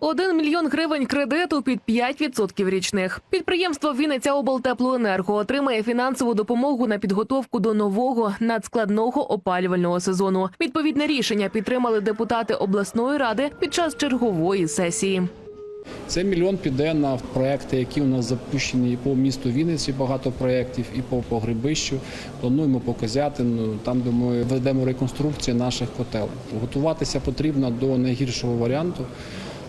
Один мільйон гривень кредиту під 5% річних. Підприємство Вінниця облтеплоенерго отримає фінансову допомогу на підготовку до нового надскладного опалювального сезону. Відповідне рішення підтримали депутати обласної ради під час чергової сесії. Це мільйон піде на проекти, які у нас запущені по місту Вінниці. Багато проєктів, і по Погребищу. Плануємо по Козятину, там де ми ведемо реконструкцію наших котелень. Готуватися потрібно до найгіршого варіанту.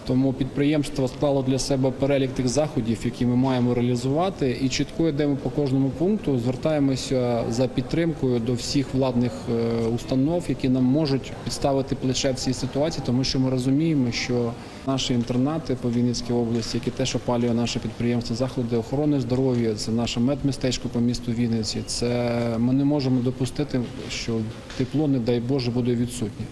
Тому підприємство склало для себе перелік тих заходів, які ми маємо реалізувати, і чітко йдемо по кожному пункту. Звертаємося за підтримкою до всіх владних е, установ, які нам можуть підставити плече в цій ситуації, тому що ми розуміємо, що наші інтернати по Вінницькій області, які теж опалює наше підприємство, заклади охорони здоров'я, це наше медмістечко по місту Вінниці. Це ми не можемо допустити, що тепло, не дай Боже, буде відсутнє.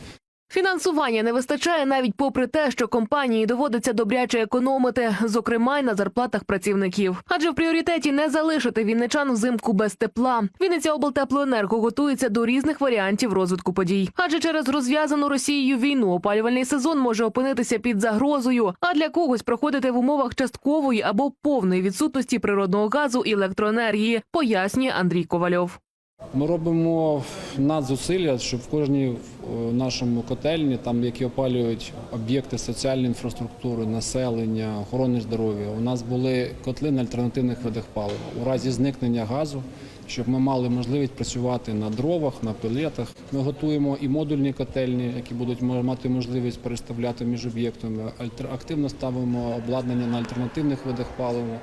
Фінансування не вистачає навіть попри те, що компанії доводиться добряче економити, зокрема й на зарплатах працівників. Адже в пріоритеті не залишити вінничан взимку без тепла. Вінниця облтеплоенерго готується до різних варіантів розвитку подій. Адже через розв'язану Росією війну опалювальний сезон може опинитися під загрозою, а для когось проходити в умовах часткової або повної відсутності природного газу і електроенергії, пояснює Андрій Ковальов. Ми робимо надзусилля, щоб в кожній е, нашому котельні, там які опалюють об'єкти соціальної інфраструктури, населення, охорони здоров'я, у нас були котли на альтернативних видах палива. У разі зникнення газу, щоб ми мали можливість працювати на дровах, на пелетах. Ми готуємо і модульні котельні, які будуть мати можливість переставляти між об'єктами. Активно ставимо обладнання на альтернативних видах палива.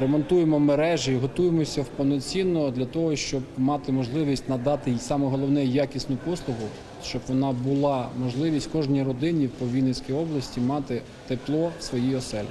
Ремонтуємо мережі, готуємося повноцінно для того, щоб мати можливість надати і саме головне якісну послугу, щоб вона була можливість кожній родині по Вінницькій області мати тепло в своїй оселі.